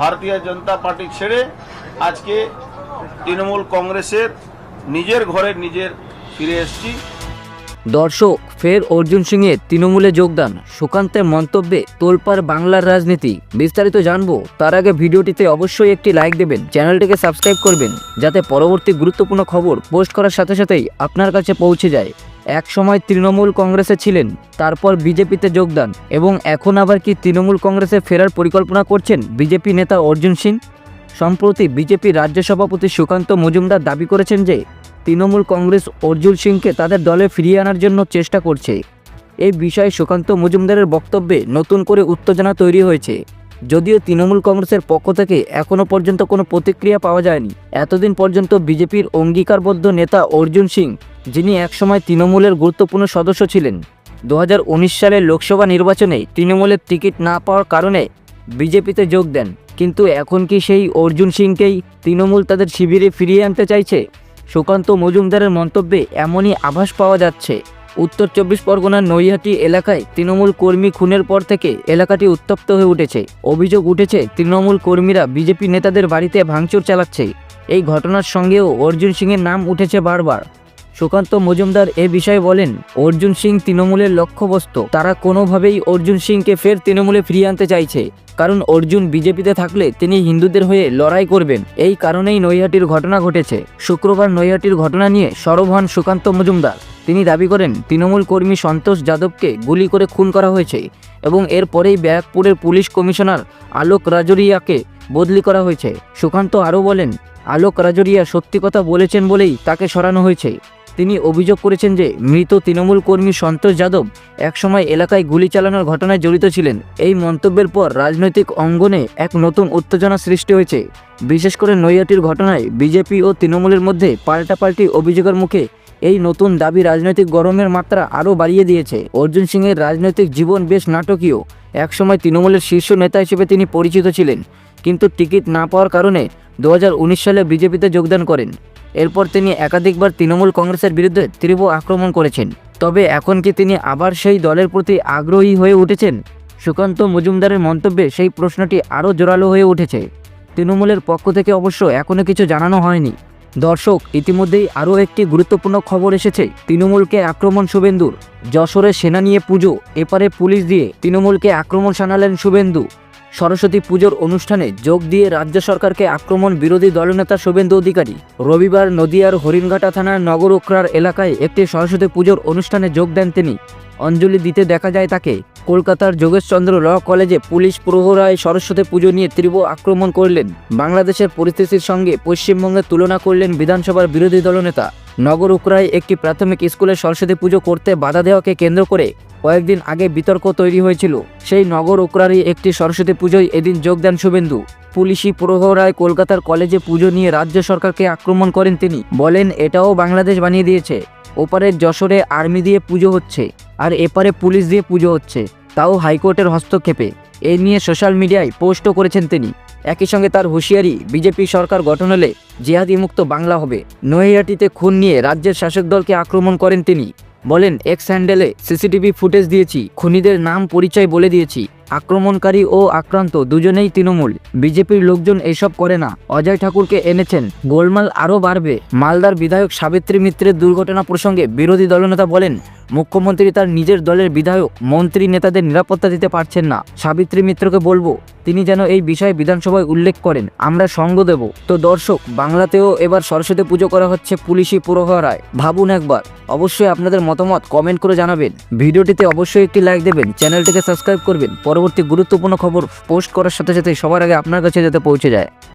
ভারতীয় জনতা পার্টি ছেড়ে আজকে তৃণমূল কংগ্রেসের নিজের ঘরে নিজের ফিরে এসেছি। দর্শক, ফের অর্জুন সিংয়ের তৃণমূলে যোগদান। সুকান্তের মন্তব্যে তোলপাড় বাংলার রাজনীতি। বিস্তারিত জানব, তার আগে ভিডিওটিতে অবশ্যই একটি লাইক দেবেন। চ্যানেলটিকে সাবস্ক্রাইব করবেন, যাতে পরবর্তী গুরুত্বপূর্ণ খবর পোস্ট করার সাথে সাথেই আপনার কাছে পৌঁছে যায়। এক সময় তৃণমূল কংগ্রেসে ছিলেন, তারপর বিজেপিতে যোগদান, এবং এখন আবার কি তৃণমূল কংগ্রেসে ফেরার পরিকল্পনা করছেন বিজেপি নেতা অর্জুন সিং? সম্প্রতি বিজেপি রাজ্য সভাপতি সুকান্ত মজুমদার দাবি করেছেন যে, তৃণমূল কংগ্রেস অর্জুন সিংকে তাদের দলে ফিরিয়ে আনার জন্য চেষ্টা করছে। এই বিষয়ে সুকান্ত মজুমদারের বক্তব্যে নতুন করে উত্তেজনা তৈরি হয়েছে। যদিও তৃণমূল কংগ্রেসের পক্ষ থেকে এখনও পর্যন্ত কোনো প্রতিক্রিয়া পাওয়া যায়নি, এতদিন পর্যন্ত বিজেপির অঙ্গীকারবদ্ধ নেতা অর্জুন সিং যিনি একসময় তৃণমূলের গুরুত্বপূর্ণ সদস্য ছিলেন। দু হাজার উনিশ সালের লোকসভা নির্বাচনে তৃণমূলের টিকিট না পাওয়ার কারণে বিজেপিতে যোগ দেন। কিন্তু এখন কি সেই অর্জুন সিংকেই তৃণমূল তাদের শিবিরে ফিরিয়ে আনতে চাইছে? সুকান্ত মজুমদারের মন্তব্যে এমনই আভাস পাওয়া যাচ্ছে। উত্তর চব্বিশ পরগনার নৈহাটি এলাকায় তৃণমূল কর্মী খুনের পর থেকে এলাকাটি উত্তপ্ত হয়ে উঠেছে। অভিযোগ উঠেছে, তৃণমূল কর্মীরা বিজেপি নেতাদের বাড়িতে ভাঙচুর চালাচ্ছে। এই ঘটনার সঙ্গেও অর্জুন সিংয়ের নাম উঠেছে বারবার। সুকান্ত মজুমদার এ বিষয়ে বলেন, অর্জুন সিং তৃণমূলের লক্ষ্যবস্তু। তারা কোনোভাবেই অর্জুন সিংকে ফের তৃণমূলে ফিরিয়ে আনতে চাইছে, কারণ অর্জুন বিজেপিতে থাকলে তিনি হিন্দুদের হয়ে লড়াই করবেন। এই কারণেই নৈহাটির ঘটনা ঘটেছে। শুক্রবার নৈহাটির ঘটনা নিয়ে সরব হন সুকান্ত মজুমদার। তিনি দাবি করেন, তৃণমূল কর্মী সন্তোষ যাদবকে গুলি করে খুন করা হয়েছে এবং এরপরেই ব্যারাকপুরের পুলিশ কমিশনার আলোক রাজরিয়াকে বদলি করা হয়েছে। সুকান্ত আরও বলেন, আলোক রাজরিয়া সত্যি কথা বলেছেন বলেই তাকে সরানো হয়েছে। তিনি অভিযোগ করেছেন যে মৃত তৃণমূল কর্মী সন্তোষ যাদব একসময় এলাকায় গুলি চালানোর ঘটনায় জড়িত ছিলেন। এই মন্তব্যের পর রাজনৈতিক অঙ্গনে এক নতুন উত্তেজনা সৃষ্টি হয়েছে। বিশেষ করে নৈয়াটির ঘটনায় বিজেপি ও তৃণমূলের মধ্যে পাল্টাপাল্টি অভিযোগের মুখে এই নতুন দাবি রাজনৈতিক গরমের মাত্রা আরও বাড়িয়ে দিয়েছে। অর্জুন সিংয়ের রাজনৈতিক জীবন বেশ নাটকীয়। একসময় তৃণমূলের শীর্ষ নেতা হিসেবে তিনি পরিচিত ছিলেন। কিন্তু টিকিট না পাওয়ার কারণে দু হাজার উনিশ সালে বিজেপিতে যোগদান করেন। এরপর তিনি একাধিকবার তৃণমূল কংগ্রেসের বিরুদ্ধে তীব্র আক্রমণ করেছেন। তবে এখন কি তিনি আবার সেই দলের প্রতি আগ্রহী হয়ে উঠেছেন? সুকান্ত মজুমদারের মন্তব্যে সেই প্রশ্নটি আরও জোরালো হয়ে উঠেছে। তৃণমূলের পক্ষ থেকে অবশ্য এখনও কিছু জানানো হয়নি। দর্শক, ইতিমধ্যেই আরও একটি গুরুত্বপূর্ণ খবর এসেছে। তৃণমূলকে আক্রমণ শুভেন্দুর। যশোরে সেনা নিয়ে পুজো। এপারে পুলিশ দিয়ে তৃণমূলকে আক্রমণ শানালেন শুভেন্দু। সরস্বতী পুজোর অনুষ্ঠানে যোগ দিয়ে রাজ্য সরকারকে আক্রমণ বিরোধী দলনেতা শুভেন্দু অধিকারী। রবিবার নদিয়ার হরিণঘাটা থানার নগর উখরার এলাকায় একটি সরস্বতী পুজোর অনুষ্ঠানে যোগ দেন তিনি। অঞ্জলি দিতে দেখা যায় তাকে। কলকাতার যোগেশচন্দ্র ল কলেজে পুলিশ প্রহরায় সরস্বতী পুজো নিয়ে তীব্র আক্রমণ করলেন। বাংলাদেশের পরিস্থিতির সঙ্গে পশ্চিমবঙ্গের তুলনা করলেন বিধানসভার বিরোধী দলনেতা। নগর উকরায় একটি প্রাথমিক স্কুলে সরস্বতী পুজো করতে বাধা দেওয়াকে কেন্দ্র করে কয়েকদিন আগে বিতর্ক তৈরি হয়েছিল। সেই নগর উকরারই একটি সরস্বতী পুজোয় এদিন যোগ দেন শুভেন্দু। পুলিশি প্রহরায় কলকাতার কলেজে পুজো নিয়ে রাজ্য সরকারকে আক্রমণ করেন তিনি। বলেন, এটাও বাংলাদেশ বানিয়ে দিয়েছে। ওপারের যশোরে আর্মি দিয়ে পুজো হচ্ছে, আর এপারে পুলিশ দিয়ে পুজো হচ্ছে। তাও হাইকোর্টের হস্তক্ষেপে। এ নিয়ে সোশ্যাল মিডিয়ায় পোস্টও করেছেন তিনি। একই সঙ্গে তার হুঁশিয়ারি, বিজেপি সরকার গঠন হলে জিহাদি মুক্ত বাংলা হবে। নৈহাটিতে খুন নিয়ে রাজ্যের শাসক দলকে আক্রমণ করেন তিনি। বলেন, এক্স হ্যান্ডেলে সিসিটিভি ফুটেজ দিয়েছি, খুনিদের নাম পরিচয় বলে দিয়েছি। আক্রমণকারী ও আক্রান্ত দুজনেই তৃণমূল। বিজেপির লোকজন এসব করে না। অজয় ঠাকুরকে এনেছেন। গোলমাল আরও বাড়বে। মালদার বিধায়ক সাবিত্রী মিত্রের দুর্ঘটনা প্রসঙ্গে বিরোধী দলনেতা বলেন মুখ্যমন্ত্রী তার নিজের দলের বিধায়ক, মন্ত্রী নেতাদের নিরাপত্তা দিতে পারছেন না। সাবিত্রী মিত্রকে বলব, তিনি যেন এই বিষয়ে বিধানসভায় উল্লেখ করেন, আমরা সঙ্গ দেব। তো দর্শক, বাংলাতেও এবার সরস্বতী পুজো করা হচ্ছে পুলিশি পুরোহরায় ভাবুন একবার, অবশ্যই আপনাদের মতামত কমেন্ট করে জানাবেন। ভিডিওটিতে অবশ্যই একটি লাইক দেবেন, চ্যানেলটিকে সাবস্ক্রাইব করবেন। পরবর্তী গুরুত্বপূর্ণ খবর পোস্ট করার সাথে সাথে সবার আগে আপনার কাছে যাতে পৌঁছে যায়।